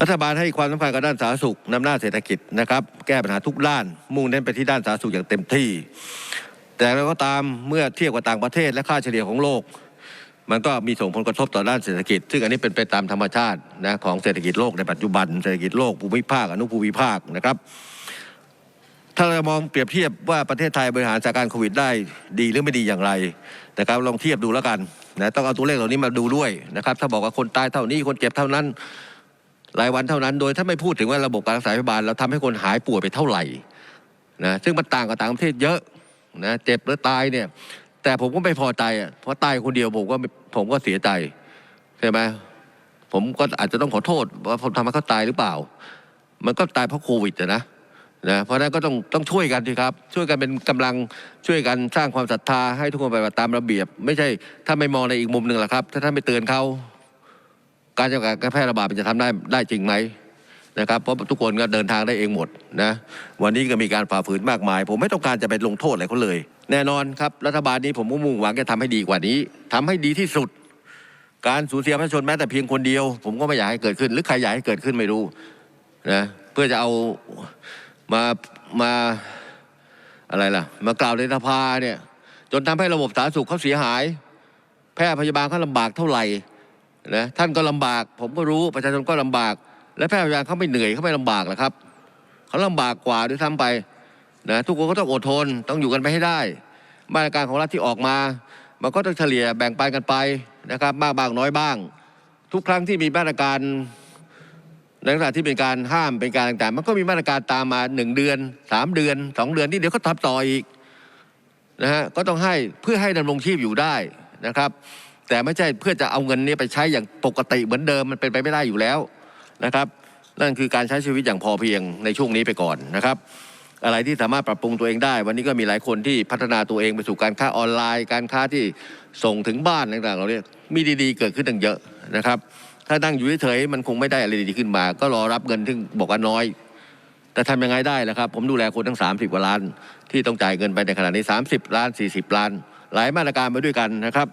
รัฐบาลให้ความสำคัญกับด้านสาธารณสุขนำหน้าเศรษฐกิจนะครับแก้ปัญหาทุกด้าน มุ่งเน้นไปที่ด้านสาธารณสุขอย่างเต็มที่ แต่เราก็ตามเมื่อเทียบกับต่างประเทศและค่าเฉลี่ยของโลก มันก็มีส่งผลกระทบต่อด้านเศรษฐกิจ ซึ่งอันนี้เป็นไปตามธรรมชาตินะของเศรษฐกิจโลกในปัจจุบันเศรษฐกิจโลกภูมิภาคอนุภูมิภาคนะครับ ถ้าเรามองเปรียบเทียบว่าประเทศไทยบริหารสถานการโควิดได้ดีหรือไม่ดีอย่างไรนะครับลองเทียบดูแล้วกันนะต้องเอาตัวเลขเหล่านี้มาดูด้วยนะครับถ้าบอกว่าคนตายเท่านี้คนเจ็บเท่านั้น รายวันเท่านั้น โดยถ้าไม่พูดถึงว่าระบบการรักษาพยาบาลเราทำให้คนหายป่วยไปเท่าไหร่นะซึ่งมันต่างกับต่างประเทศเยอะนะเจ็บหรือตายเนี่ย แต่ผมก็ไม่พอใจอะเพราะตายคนเดียวผมก็ผมก็เสียใจใช่ไหมผมก็อาจจะต้องขอโทษว่าผมทำให้เขาตายหรือเปล่า มันก็ตายเพราะโควิดนะนะเพราะนั้นก็ต้องต้องช่วยกันสิครับ ช่วยกันเป็นกำลังช่วยกันสร้างความศรัทธาให้ทุกคนไปฏิบัติตามระเบียบ ไม่ใช่ถ้าไม่มองในอีกมุมหนึ่งล่ะครับ ถ้าท่านไม่เตือนเขา การจำกัดการแพร่ระบาดมันจะทำได้ได้จริงไหมนะครับเพราะทุกคนก็เดินทางได้เองหมดนะวันนี้ก็มีการฝ่าฝืนมากมาย ผมไม่ต้องการจะไปลงโทษอะไรเขาเลย แน่นอนครับรัฐบาลนี้ผมก็มุ่งหวังจะทำให้ดีกว่านี้ทำให้ดีที่สุด การสูญเสียประชาชนแม้แต่เพียงคนเดียว ผมก็ไม่อยากให้เกิดขึ้น หรือใครอยากให้เกิดขึ้นไม่รู้นะเพื่อจะเอามามาอะไรล่ะ มากล่าวในสภาเนี่ยจนทำให้ระบบสาธารณสุขเขาเสียหาย แพทย์พยาบาลเขาลำบากเท่าไหร่ นะท่านก็ลำบาก ผมก็รู้ประชาชนก็ลำบาก และแพทย์พยาบาลเขาไม่เหนื่อยเขาไม่ลำบากหรอกครับเขาลำบากกว่าด้วยซ้ำไปนะทุกคนก็ต้องอดทนต้องอยู่กันไปให้ได้ มาตรการของรัฐที่ออกมา มันก็ต้องเฉลี่ยแบ่งปันกันไปนะครับ มากบ้างน้อยบ้าง ทุกครั้งที่มีมาตรการในขณะที่เป็นการห้ามเป็นการต่างๆ มันก็มีมาตรการตามมาหนึ่งเดือนสามเดือนสองเดือนที่เดี๋ยวก็ทับต่ออีกนะฮะก็ต้องให้เพื่อให้ดำรงชีพอยู่ได้นะครับ แต่ไม่ใช่เพื่อจะเอาเงินนี้ไปใช้อย่างปกติเหมือนเดิมมันเป็นไปไม่ได้อยู่แล้วนะครับ นั่นคือการใช้ชีวิตอย่างพอเพียงในช่วงนี้ไปก่อนนะครับ อะไรที่สามารถปรับปรุงตัวเองได้ วันนี้ก็มีหลายคนที่พัฒนาตัวเองไปสู่การค้าออนไลน์ การค้าที่ส่งถึงบ้านต่างๆเราเนี่ยมีดีๆ เกิดขึ้นตั้งเยอะนะครับ ถ้านั่งอยู่เฉยๆมันคงไม่ได้อะไรดีขึ้นมา ก็รอรับเงินที่บอกว่าน้อยแต่ทำยังไงได้ล่ะครับ ผมดูแลคนทั้ง 30 กว่าล้าน ที่ต้องจ่ายเงินไปในขณะนี้ 30 ล้าน 40 ล้าน หลายมาตรการมาด้วยกันนะครับ